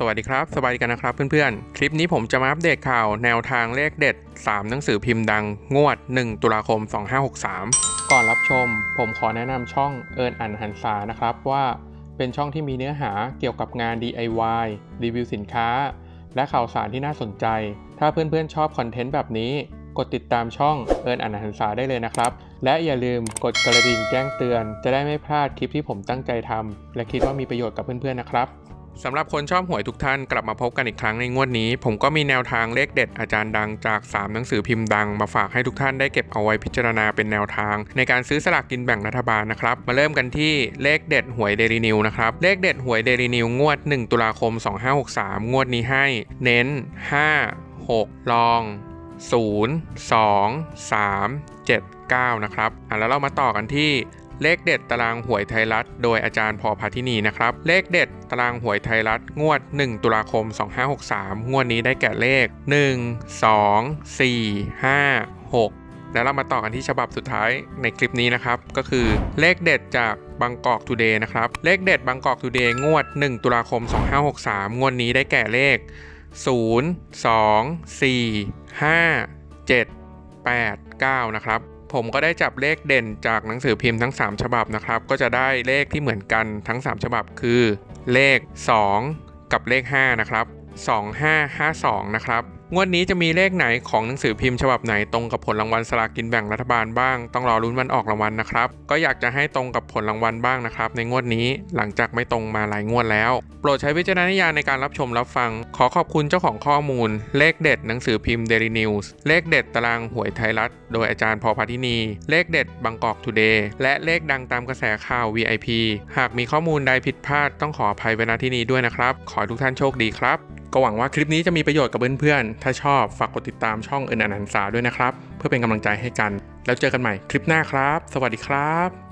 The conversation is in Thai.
สวัสดีครับ สบายดีกันนะครับเพื่อนๆ คลิปนี้ผมจะมาอัปเดตข่าวแนวทางเลขเด็ด 3 หนังสือพิมพ์ดังงวด 1 ตุลาคม 2563 ก่อนรับชม ผมขอแนะนำช่องเอิญอันหันษานะครับว่าเป็นช่องที่มีเนื้อหาเกี่ยวกับงาน DIY รีวิวสินค้า และข่าวสารที่น่าสนใจ ถ้าเพื่อนๆชอบคอนเทนต์แบบนี้ กดติดตามช่องเอิญอันหันษาได้เลยนะครับ และอย่าลืมกดกระดิ่งแจ้งเตือน จะได้ไม่พลาดคลิปที่ผมตั้งใจทำและคิดว่ามีประโยชน์กับเพื่อนๆนะครับ สำหรับคนชอบหวยทุกท่านกลับมาพบกันอีกครั้งในงวดนี้ ผมก็มีแนวทางเลขเด็ดอาจารย์ดังจาก 3 หนังสือพิมพ์ดังมาฝากให้ทุกท่านได้เก็บเอาไว้พิจารณาเป็นแนวทาง ในการซื้อสลากกินแบ่งรัฐบาลนะครับ มาเริ่มกันที่เลขเด็ดหวยเดลินิวนะครับ เลขเด็ดหวยเดลินิวงวด 1 ตุลาคม 2563 งวดนี้ให้ เน้น 5 6 ลอง 0 2 3 7 9 นะครับอะแล้วเรามาต่อกันที่ เลขเด็ดตารางหวยไทยรัฐ โดยอาจารย์พอพาทินีนะครับ เลขเด็ดตารางหวยไทยรัฐ งวด 1 ตุลาคม 2563 งวดนี้ได้แก่เลข 1 2 4 5 6 แล้วเรามาต่อกันที่ฉบับสุดท้ายในคลิปนี้นะครับ ก็คือเลขเด็ดจากบางกอกทูเดย์นะครับ เลขเด็ดบางกอกทูเดย์งวด 1 ตุลาคม 2563 งวดนี้ได้แก่เลข 0 2 4 5 7 8 9 นะครับ ผมก็ได้จับเลขเด่นจากหนังสือพิมพ์ทั้ง 3 ฉบับนะครับ ก็จะได้เลขที่เหมือนกันทั้ง 3 ฉบับคือ เลข 2 กับเลข 5 นะครับ 2552 นะครับ งวดนี้จะมีเลขไหนของหนังสือพิมพ์ฉบับไหนตรงกับผลรางวัลสลากกินแบ่งรัฐบาลบ้าง ต้องรอลุ้นวันออกรางวัลนะครับ ก็อยากจะให้ตรงกับผลรางวัลบ้างนะครับ ในงวดนี้หลังจากไม่ตรงมาหลายงวดแล้ว โปรดใช้วิจารณญาณในการรับชมรับฟัง ขอขอบคุณเจ้าของข้อมูล เลขเด็ดหนังสือพิมพ์ Daily News เลขเด็ดตารางหวยไทยรัฐ โดยอาจารย์พอพาทินี เลขเด็ดบางกอกทูเดย์และเลขดังตามกระแสข่าว VIP หากมีข้อมูลใดผิดพลาดต้องขออภัยไว้ณที่นี้ด้วยนะครับ ขอทุกท่านโชคดีครับก็หวังว่าคลิปนี้จะมีประโยชน์กับเพื่อนๆถ้าชอบฝากกดติดตามช่องเอินอนันสาด้วยนะครับ เพื่อเป็นกำลังใจให้กัน แล้วเจอกันใหม่คลิปหน้าครับ สวัสดีครับ